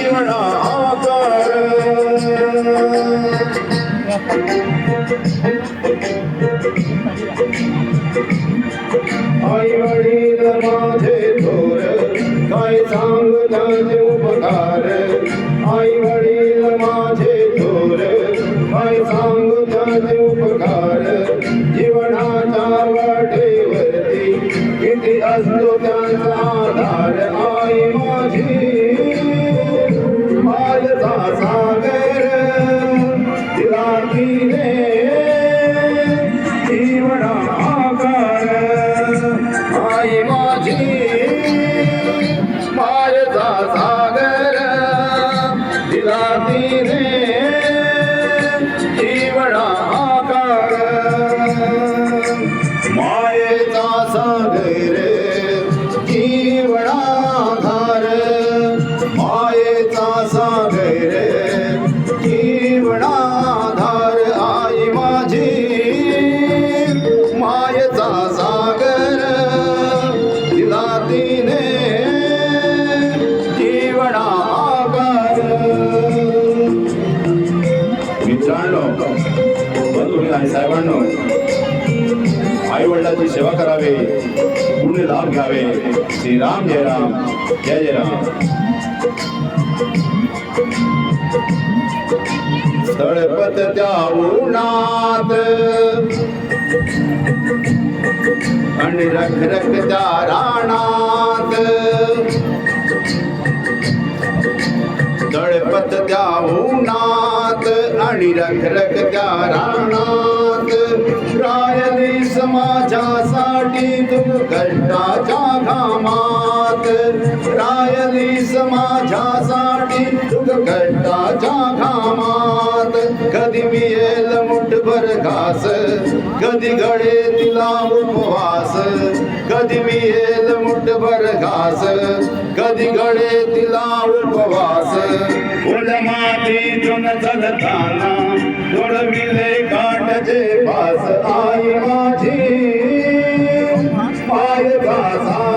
जीवना आकार आई वडील सेवा करावे पुण्य लाभ घ्यावे श्रीराम जय राम जय जय राम तळपत त्या उन्हात आणि रख रख त्या राणात तळपत त्या उन्हात आणि रख रख त्या राणात रायली समाजासाठी तू कष्टाच्या घामात. रायली समाजासाठी तू कष्टाच्या घामात. कधी मी घास. कधी घडे तिला उपवास. कधी मिळेल मुठभर घास. कधी घडे तिला उपवास. माती मातीतून चलताना मिले काटचे पास आई माझी पाय सागर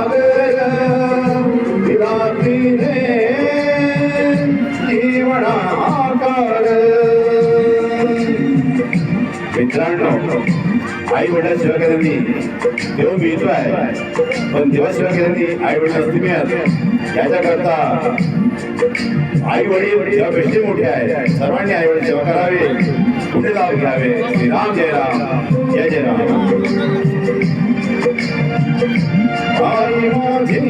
आई वडिला सेवा केल्याने देव मिळतो आहे. पण देवा सेवा केल्याने आई वडील असते मिळत याच्याकरता आई वडील जेव्हा बेष्टी मोठे आहे सर्वांनी आई वडील सेवा करावे. कुठे लाभ घ्यावे. श्री राम जय राम. जय जय राम. आई माझी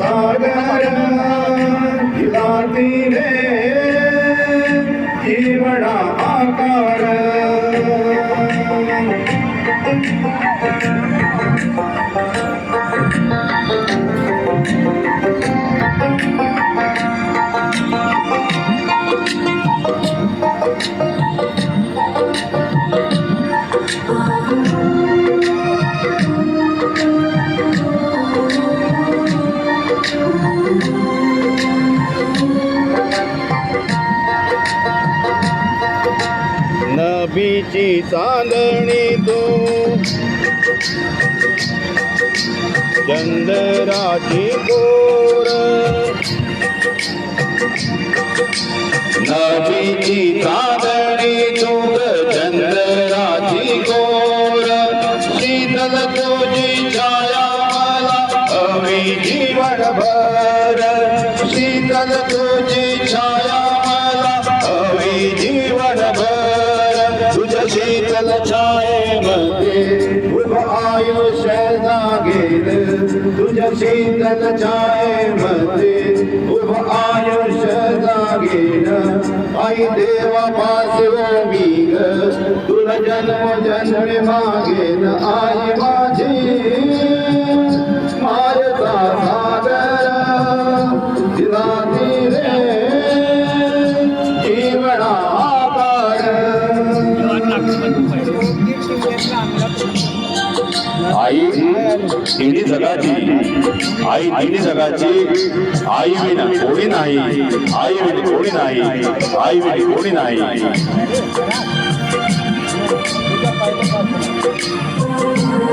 सागर. Nabi Chi चंद्राची गोर नदीची चांदणी चोग चंद्राची कोर. शीतल तुझी छाया मला हवी जीवनभर शीतल तुझी जागेल तुझ्या शीतल छायेमध्ये उभ आयुष्य जागेन आई देवा पास मी ग तुला जन्म जन्मी मागेन आई माझी तिन्ही जगाची. आई तिन्ही जगाची. आई विना कोणी नाही. आई विना कोणी नाही. आई विना कोणी नाही. आई माझी